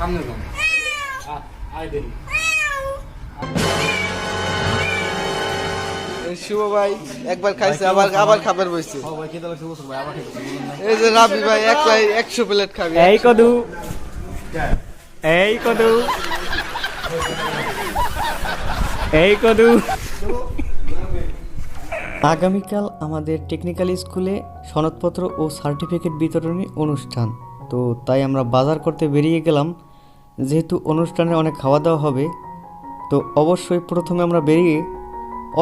সামনে যান আয় দেরি। শুভ ভাই একবার খাইছে আবার আবার খাবার বইছে। এই যে রাবি ভাই একলাই একশো প্লেট খাবি। এই কদু। এই কদু। এই কদু। আগামীকাল আমাদের টেকনিক্যাল স্কুলে সনদপত্র ও সার্টিফিকেট বিতরণী অনুষ্ঠান। তো তাই আমরা বাজার করতে বেরিয়ে গেলাম। যেহেতু অনুষ্ঠানে অনেক খাওয়া দাওয়া হবে, তো অবশ্যই প্রথমে আমরা বেরিয়ে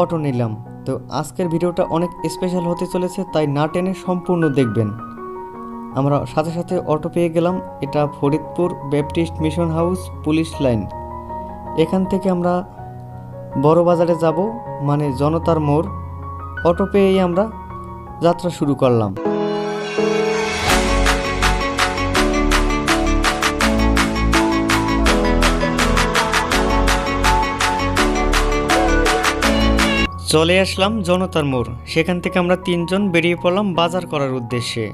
অটো নিলাম। তো আজকের ভিডিওটা অনেক স্পেশাল হতে চলেছে, তাই না টেনে সম্পূর্ণ দেখবেন। আমরা সাথে সাথে অটো পেয়ে গেলাম, এটা Faridpur Baptist mission house police line এখান থেকে আমরা বড় বাজারে যাব মানে জনতার মোড়। অটো পেয়েই আমরা যাত্রা শুরু করলাম। চলে আসলাম জনতার মোড়। সেখান থেকে আমরা তিনজন বেরিয়ে পড়লাম বাজার করার উদ্দেশ্যে।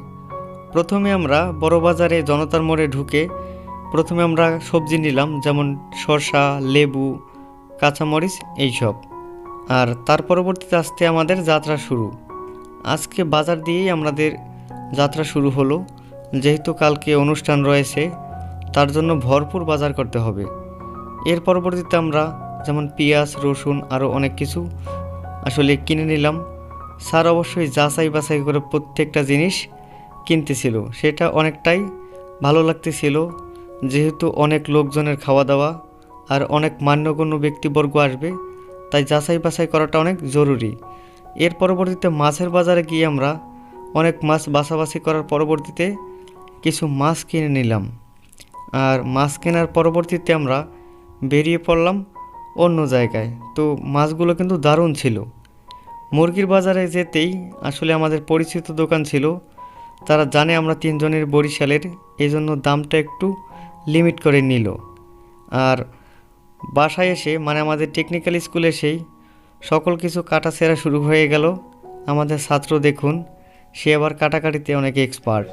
প্রথমে আমরা বড় বাজারে জনতার মোড়ে ঢুকে প্রথমে আমরা সবজি নিলাম, যেমন শসা, লেবু, কাঁচামরিচ এইসব। আর তার পরবর্তীতে আসতে আমাদের যাত্রা শুরু। আজকে বাজার দিয়েই আমাদের যাত্রা শুরু হলো। যেহেতু কালকে অনুষ্ঠান রয়েছে, তার জন্য ভরপুর বাজার করতে হবে। এর পরবর্তীতে আমরা যেমন পেঁয়াজ, রসুন, আরও অনেক কিছু আসলে কিনে নিলাম। স্যার অবশ্যই যাচাই বাছাই করে প্রত্যেকটা জিনিস কিনতেছিল। সেটা অনেকটাই ভালো লাগতেছিল। যেহেতু অনেক লোকজনের খাওয়া দাওয়া আর অনেক মান্যগণ্য ব্যক্তিবর্গ আসবে, তাই যাচাই বাছাই করাটা অনেক জরুরি। এর পরবর্তীতে মাছের বাজারে গিয়ে আমরা অনেক মাছ বাছাবাছি করার পরবর্তীতে কিছু মাছ কিনে নিলাম। আর মাছ কেনার পরবর্তীতে আমরা বেরিয়ে পড়লাম অন্য জায়গায়। তো মাছগুলো কিন্তু দারুণ ছিল। মুরগির বাজারে যেতেই আসলে আমাদের পরিচিত দোকান ছিল। তারা জানে আমরা তিনজনের বরিশালের এই জন্য দামটা একটু লিমিট করে নিল। আর বাসায় এসে মানে আমাদের টেকনিক্যাল স্কুলে এসেই সকল কিছু কাটা সেরা শুরু হয়ে গেল। আমাদের ছাত্র দেখুন, সে আবার কাটাকাটিতে অনেক expert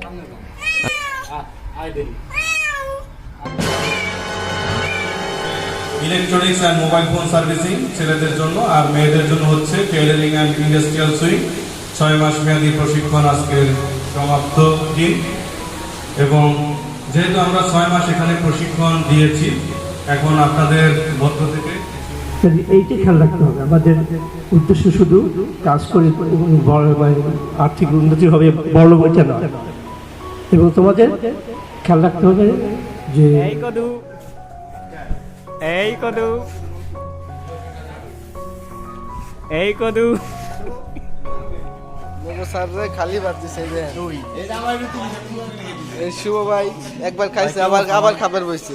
electronics and mobile phone servicing ছেলেদের জন্য আর মেয়েদের জন্য হচ্ছে টেইলারিং অ্যান্ড ইন্ডাস্ট্রিয়াল সুইং ছয় মাস মেয়াদী প্রশিক্ষণ আজকের সমাপ্ত দিন। এবং যেহেতু আমরা ছয় মাস এখানে প্রশিক্ষণ দিয়েছি, এখন আপনাদের মধ্য থেকে এইটি খেয়াল রাখতে হবে। আমাদের উদ্দেশ্য শুধু কাজ করে বড় মানে আর্থিক উন্নতি হবে বড় বইটা এবং তোমাদের খেয়াল রাখতে হবে যে এই কদু। এই কদু। খালি যে। এই শুভ ভাই একবার খাইছে আবার আবার খাবার বইছে।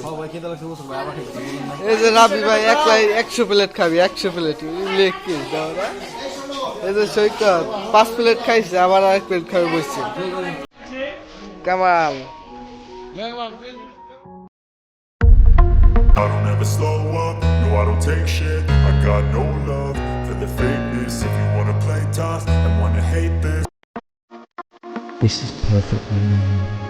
এই যে রাবি ভাই একলাই একশো প্লেট খাবি একশো প্লেট। লেখ কি? দাওরা এই যে সৈকত পাঁচ প্লেট খাইছে আবার আরেক প্লেট খাবে বসছে Kamal. I don't ever slow up, no I don't take shit. I got no love for the fakeness. If you wanna play tough and wanna hate this. This is perfectly normal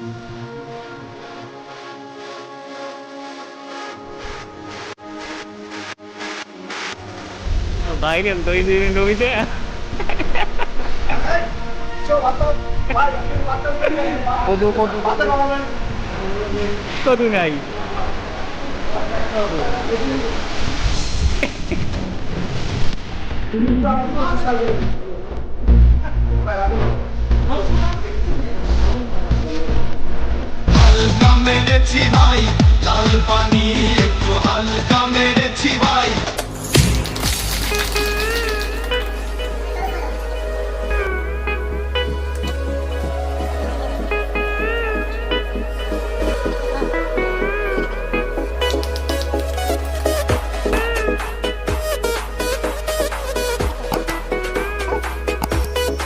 Thank দিন রবিতে কদু কদু কদু নাই হালকা মেরেছি ভাই লাল পানি একটু হালকা মেরেছি ভাই